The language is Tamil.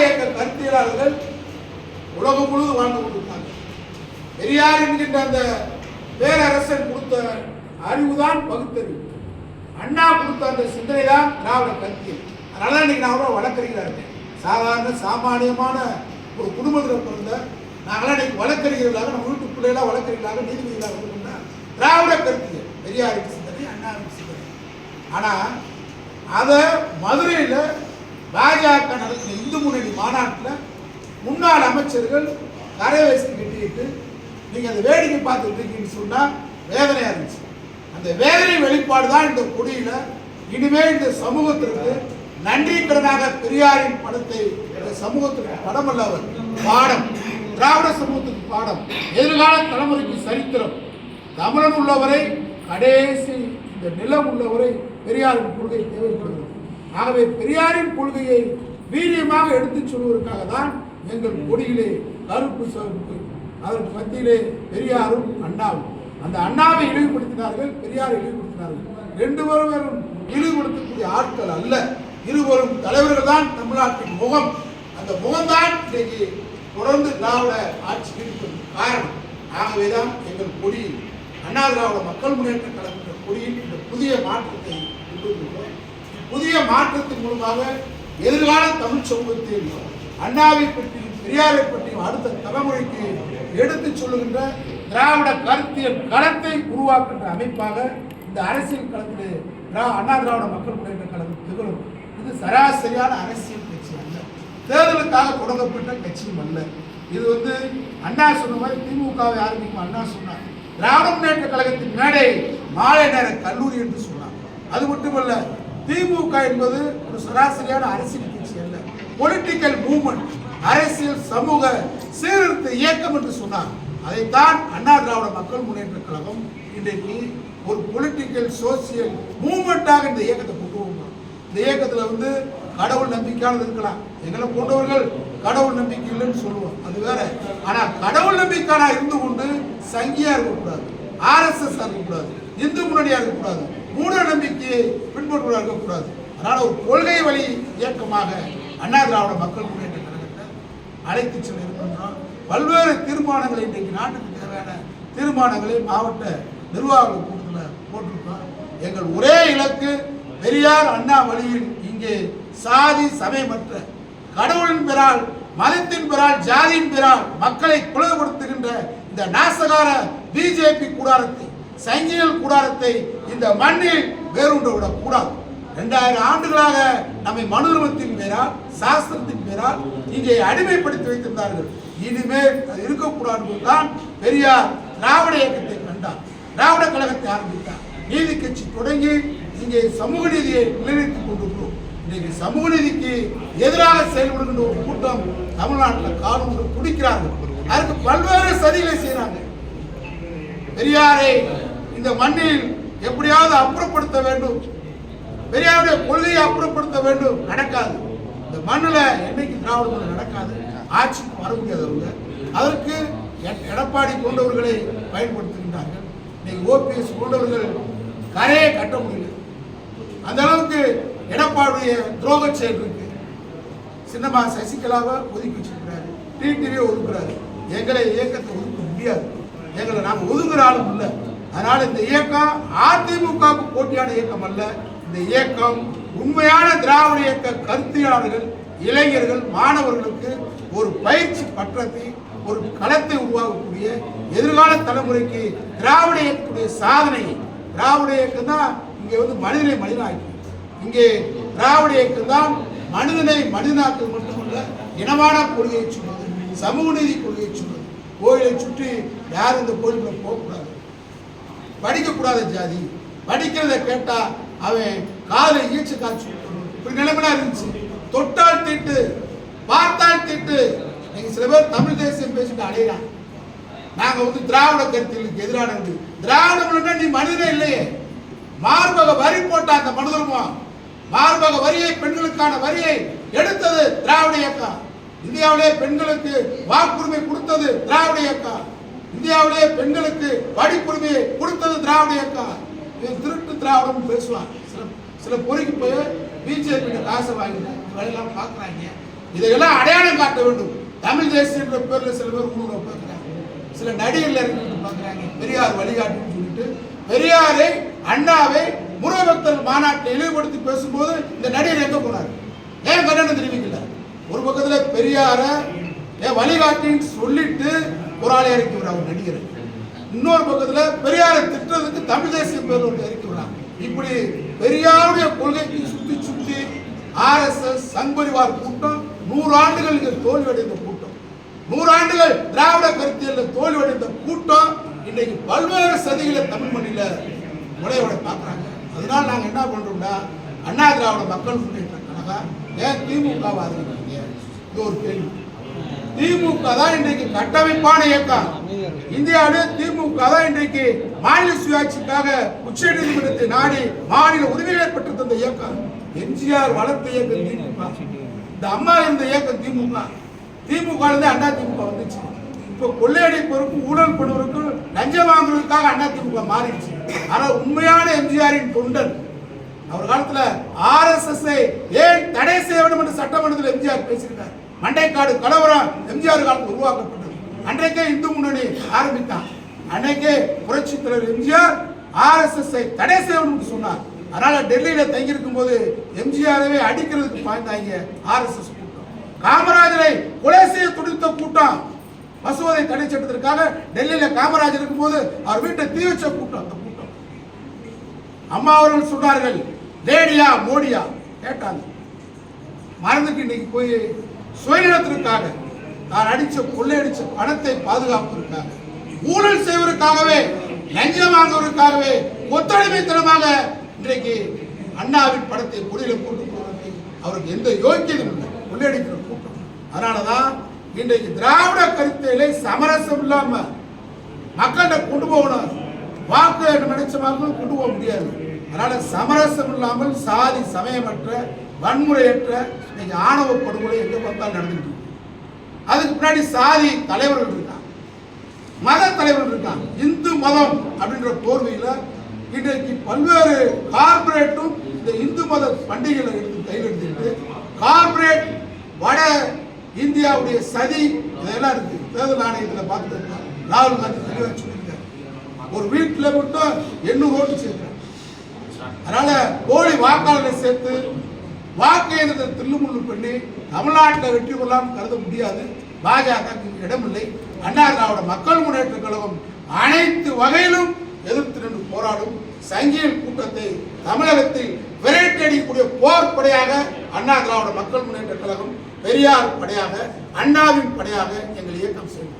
இயக்க கருத்தியலாளர்கள் உலகம் முழுவதும் வாழ்ந்து கொண்டிருந்தாங்க பெரியார் என்கின்ற அந்த பேரரசன் கொடுத்த அறிவுதான் பகுத்தறிவு. அண்ணா கொடுத்த அந்த சிந்தனை தான் திராவிட கருத்தியல். அதனால தான் இன்னைக்கு நான் அவ்வளோ வழக்கறிஞராக இருக்கேன். சாதாரண சாமானியமான ஒரு குடும்பத்தில் பிறந்த நாங்களாம் இன்னைக்கு வழக்கறிஞர்களாக நம்ம வீட்டு பிள்ளைகளாக வழக்கறிஞர்களாக நீதிபதிகளாக இருக்கணும்னா திராவிட கருத்தியல். பெரியாருக்கு சிந்தனை அண்ணாவுக்கு சிந்தனை. ஆனால் அதை மதுரையில் பாஜக நடத்தின இந்து மாநாட்டில் முன்னாள் அமைச்சர்கள் கரை வேஷ்டி கட்டிக்கிட்டு நீங்கள் அந்த வேடிக்கை பார்த்துட்டு இருக்கீங்கன்னு சொன்னால் வேதனையாக இருந்துச்சு. அந்த வேதனை வெளிப்பாடு தான் இந்த கொடியில் இனிமேல் இந்த சமூகத்திற்கு நன்றி கடனாக பெரியாரின் படத்தை இந்த சமூகத்துக்கு படம் அல்ல அவர் பாடம். திராவிட சமூகத்துக்கு பாடம். எதிர்கால தலைமுறைக்கு சரித்திரம். தமிழன் உள்ளவரை கடைசி இந்த நிலம் உள்ளவரை பெரியாரின் கொள்கை தேவைப்படுகிறது. ஆகவே பெரியாரின் கொள்கையை வீரியமாக எடுத்துச் சொல்வதற்காக தான் எங்கள் கொடியிலே கருப்பு சிவப்பு அதற்கு மத்தியிலே பெரியாரும் அண்ணாவும். அந்த அண்ணாவை இழிவுபடுத்தினார்கள் பெரியாரை இழிவுபடுத்தினார்கள். ரெண்டு பேரும் இழிவுபடுத்தக்கூடிய ஆட்கள் அல்ல. இருவரும் தலைவர்கள் தான் தமிழ்நாட்டின் முகம். அந்த முகம்தான் இன்றைக்கு தொடர்ந்து திராவிட ஆட்சி இருப்பது காரணம். ஆகவேதான் எங்கள் கொடி அண்ணா திராவிட மக்கள் முன்னேற்ற கழகத்தின் கொடியில் இந்த புதிய மாற்றத்தை கொண்டு புதிய மாற்றத்தின் மூலமாக எதிர்கால தமிழ் சமூகத்தில் அண்ணாவை பற்றியும் பெரியாரை பற்றியும் அடுத்த தலைமுறைக்கு எடுத்துச் சொல்லுகின்ற திராவிட கருத்தியல் களத்தை உருவாக்குகின்ற அமைப்பாக இந்த அரசியல் களத்திலே அண்ணா திராவிட மக்கள் முன்னேற்ற கழகம் திகழும். இது சராசரியான அரசியல் கட்சி அல்ல. தேர்தலுக்காக தொடங்கப்பட்ட கட்சியும் அல்ல. இது வந்து அண்ணா சொன்ன மாதிரி திமுகவை ஆரம்பிக்கும் அண்ணா சொன்னார். திராவிட முன்னேற்ற கழகத்தின் மேடை மாலை நேர கல்லூரி என்று சொன்னார். அது மட்டுமல்ல திமுக என்பது ஒரு சராசரியான அரசியல் கட்சி அல்ல. பொலிட்டிக்கல் மூவ்மெண்ட் அரசியல் சமூக சீர்திருத்த இயக்கம் என்று சொன்னார். அதைத்தான் அண்ணா திராவிட மக்கள் முன்னேற்ற கழகம் இன்றைக்கு ஒரு பொலிட்டிக்கல் சோசியல் மூவ்மெண்ட்டாக இந்த இயக்கத்தை கொண்டு வருகிறோம் இந்த இயக்கத்தில் வந்து கடவுள் நம்பிக்கையானது இருக்கலாம். எங்களை போன்றவர்கள் கடவுள் நம்பிக்கை இல்லைன்னு சொல்லுவோம். அது வேற. ஆனா கடவுள் நம்பிக்கையானா இருந்து கொண்டு சங்கியா இருக்கக்கூடாது. ஆர்எஸ்எஸ் இருக்கக்கூடாது. இந்து முன்னணியா இருக்கக்கூடாது. மூட நம்பிக்கையை பின்பற்றுவதாக இருக்கக்கூடாது. அதனால் ஒரு கொள்கை வழி இயக்கமாக அண்ணா திராவிட மக்கள் முன்னேற்ற கழகத்தை அழைத்து செல்ல இருக்கின்றோம். பல்வேறு தீர்மானங்களை இன்றைக்கு நாட்டுக்கு தேவையான தீர்மானங்களை மாவட்ட நிர்வாக கூட்டத்தில் போட்டிருக்கோம் எங்கள் ஒரே இலக்கு பெரியார் அண்ணா வழியில் இங்கே சாதி சமயமற்ற கடவுளின் பெறால் மதத்தின் பெறால் ஜாதியின் பெறால் மக்களை பிளவுபடுத்துகின்ற இந்த நாசகார பிஜேபி கூடாரத்தை சங்கிகள் கூடாரத்தை இந்த மண்ணில் வேரூன்று விடக் கூடாது இரண்டாயிரம் ஆண்டுகளாக நம்மை மனுதர்மத்தின் பேரால் சாஸ்திரத்தின் பெயரால் இங்கே அடிமைப்படுத்தி வைத்திருந்தார்கள். இனிமேல் அது இருக்கக்கூடாது தான் பெரியார் திராவிட இயக்கத்தை கண்டார். திராவிட கழகத்தை ஆரம்பித்தார். நீதி கட்சி தொடங்கி இங்கே சமூக நீதியை நிலைநிறுத்திக் கொண்டிருக்கிறோம். இன்றைக்கு சமூக நீதிக்கு எதிராக செயல்படுகின்ற ஒரு கூட்டம் தமிழ்நாட்டில் காலூன்று குடிக்கிறார்கள். அதுக்கு பல்வேறு சதிகளை செய்கிறாங்க பெரியாரை இந்த மண்ணில் எப்படியாவது அப்புறப்படுத்த வேண்டும். பெரியாருடைய கொள்கையை அப்புறப்படுத்த வேண்டும். நடக்காது. இந்த மண்ணில் என்னைக்கு திராவிட மண்ணு நடக்காது? ஆட்சிக்கு வர முடியாது அவங்க அதற்கு எடப்பாடி போன்றவர்களை பயன்படுத்துகின்றார்கள். இன்னைக்கு ஓபிஎஸ் போன்றவர்கள் கரையை கட்ட முடியல. அந்த அளவுக்கு எடப்பாடிய துரோக செயல் இருக்கு. சின்னமா சசிகலாவை ஒதுக்கி வச்சிருக்கிறாரு. டிடிவியை ஒதுக்குறாரு. எங்களை இயக்கத்தை ஒதுக்க முடியாது. எங்களை நாங்கள் ஒதுங்குற ஆளும் இல்லை. அதனால் இந்த இயக்கம் அதிமுகவுக்கு போட்டியான இயக்கம் அல்ல. இந்த இயக்கம் உண்மையான திராவிட இயக்க கருத்தியாளர்கள் இளைஞர்கள் மாணவர்களுக்கு ஒரு பயிற்சி பற்றத்தை ஒரு களத்தை உருவாக்கக்கூடிய எதிர்கால தலைமுறைக்கு திராவிட இயக்கத்துடைய சாதனை. திராவிட இயக்கம் தான் இங்கே வந்து மனிதனை மனிதனாக்கி இங்கே திராவிட இயக்கம் தான் மனிதனை மனிதனாக்குவது மட்டுமல்ல இனமான கொள்கையை சொல்வது சமூக நீதி கொள்கையை சொல்வது. கோயிலை சுற்றி யாரும் இந்த கோயிலுக்குள்ள போகக்கூடாது. படிக்கக்கூடாத ஜாதி. படிக்கிறத கேட்டா அவன் காலை ஈச்சு காய்ச்சி. இப்படி நிலைமைலாம் இருந்துச்சு. தொட்டால் திட்டு பார்த்தால் திட்டு. நீங்க சில பேர் தமிழ் தேசியம் பேசிட்டு அடையிறாங்க. நாங்க வந்து திராவிட கருத்தியலுக்கு எதிரானது திராவிட நீ மனிதனே இல்லையே. மார்பக வரி போட்ட அந்த மனுதர்மம் மார்பக வரியை பெண்களுக்கான வரியை எடுத்தது திராவிட இயக்கம் இந்தியாவிலே பெண்களுக்கு வாக்குரிமை கொடுத்தது திராவிட இயக்கம் இந்தியாவிலே பெண்களுக்கு படிப்புரிமையை திராவிட இயக்கம் திருட்டு திராவிடம் பேசுவாங்க சில சில பொறிக்கு போய் பிஜேபி காசை வாங்கிட்டு வழியெல்லாம் வேலையெல்லாம் பார்க்குறாங்க. இதையெல்லாம் அடையாளம் காட்ட வேண்டும். தமிழ் தேசியன்ற பேரில் சில பேர் ஊழல பார்க்குறாங்க. சில நடிகர்ல இருக்கிறது பார்க்குறாங்க. பெரியார் வழிகாட்டுன்னு சொல்லிட்டு பெரியாரை அண்ணாவை முருகபக்தர் மாநாட்டில் இழிவுபடுத்தி பேசும்போது இந்த நடிகர் எங்க போனார் ஏன் கண்டனம் தெரிவிக்கல? ஒரு பக்கத்தில் பெரியார ஏன் வழிகாட்டின்னு சொல்லிட்டு ஒரு ஆளை இறக்கி அவர் நடிகர். இன்னொரு பக்கத்தில் பெரியாரை பேர் ஒன்று இறக்கி விடுறாங்க இப்படி பெரியாருடைய கொள்கைக்கு சுத்தி சுத்தி ஆர்எஸ்எஸ் சங்பரிவார் கூட்டம் நூறு ஆண்டுகள் இங்க தோல்வியடைந்த கூட்டம். நூறாண்டுகள் திராவிட கருத்தியல்ல தோல்வியடைந்த கூட்டம் இன்னைக்கு பல்வேறு சதிகளை தமிழ் மண்ணில் முறையோட பார்க்குறாங்க. அதனால நாங்க என்ன பண்றோம்னா அண்ணா திராவிட மக்கள் முன்னேற்ற கழகம் ஏன் திமுக ஆதரிக்கிறீங்க? இது ஒரு கேள்வி. திமுக தான் இன்றைக்கு கட்டமைப்பான இயக்கம். இந்தியாவில் திமுக தான் இன்றைக்கு மாநில சுயாட்சிக்காக உச்ச நீதிமன்றத்தை நாடி மாநில உரிமைகளை பெற்று தந்த இயக்கம். எம்ஜிஆர் வளர்த்த இயக்கம் திமுக. இந்த அம்மா இருந்த இயக்கம் திமுக. திமுக இருந்து அண்ணா திமுக வந்துச்சு. இப்போ கொள்ளையடி பொறுப்பு ஊழல் பண்ணுவதற்கும் லஞ்சம் வாங்குவதற்காக அண்ணா திமுக மாறிடுச்சு. ஆனால் உண்மையான எம்ஜிஆரின் தொண்டன் அவர் காலத்துல ஆர்எஸ்எஸ்ஐ ஏன் தடை செய்ய வேண்டும் என்று சட்டமன்றத்தில் எம்ஜிஆர் பேசியிருக்கார். மண்டைக்காடு கலவரம் எம்ஜிஆர் காலத்தில் உருவாக்கப்பட்டது. அன்றைக்கே இந்து முன்னணி ஆரம்பித்தான். அன்னைக்கே புரட்சி தலைவர் எம்ஜிஆர் ஆர்எஸ்எஸ் தடை செய்ய சொன்னார். அதனால டெல்லியில தங்கியிருக்கும் போது எம்ஜிஆரவே அடிக்கிறதுக்கு பாய்ந்தாங்க ஆர்எஸ்எஸ் கூட்டம். காமராஜரை கொலை செய்ய துடித்த கூட்டம். வசுவதை தடை சட்டத்திற்காக டெல்லியில காமராஜர் இருக்கும்போது அவர் வீட்டை தீ வச்ச கூட்டம் அந்த கூட்டம். அம்மா அவர்கள் சொன்னார்கள் லேடியா மோடியா? கேட்டாங்க. மறந்துட்டு இன்னைக்கு போய் சுயநலத்திற்காக தான் அடிச்ச கொள்ளையடிச்ச பணத்தை பாதுகாப்பதற்காக ஊழல் செய்வதற்காகவே லஞ்சம் வாங்குவதற்காகவே ஒத்துழைமைத்தனமாக இன்றைக்கு அண்ணாவின் படத்தை கொடியில போட்டு போவதற்கு அவருக்கு எந்த யோக்கியதும் இல்லை. கொள்ளையடிக்கிற கூட்டம். அதனாலதான் இன்றைக்கு திராவிட கருத்தையிலே சமரசம் இல்லாம மக்கள்கிட்ட கொண்டு போகணும். வாக்கு நினைச்ச மக்களும் கொண்டு போக முடியாது. அதனால சமரசம் இல்லாமல் சாதி சமயமற்ற வன்முறையற்ற இன்னைக்கு ஆணவ படுகொலை எங்க பார்த்தாலும் நடந்துட்டு அதுக்கு பின்னாடி சாதி தலைவர்கள் இருக்காங்க. மத தலைவர்கள் இருக்காங்க. இந்து மதம் அப்படின்ற போர்வையில் இன்றைக்கு பல்வேறு கார்பரேட்டும் இந்த இந்து மத பண்டிகைகளை எடுத்து கையில் எடுத்துக்கிட்டு கார்பரேட் வட இந்தியாவுடைய சதி இதெல்லாம் இருக்கு. தேர்தல் ஆணையத்தில் பார்த்துட்டு ராகுல் காந்தி தெளிவாக சொல்லியிருக்காரு. ஒரு வீட்டில் மட்டும் எண்ணூறு ஓட்டு சேர்க்கிறாங்க. அதனால போலி வாக்காளரை சேர்த்து வாக்கு எந்திரத்தை தில்லுமுள்ளு பண்ணி தமிழ்நாட்டில் வெற்றி கொள்ளாமல் கருத முடியாது. பாஜக இடமில்லை. அண்ணா திராவிட மக்கள் முன்னேற்ற கழகம் அனைத்து வகையிலும் எதிர்த்து நின்று போராடும் சங்கியல் கூட்டத்தை தமிழகத்தில் விரட்டடிக்கக்கூடிய போர் படையாக அண்ணா திராவிட மக்கள் முன்னேற்ற கழகம் பெரியார் படையாக அண்ணாவின் படையாக எங்கள் இயக்கம் செய்யும்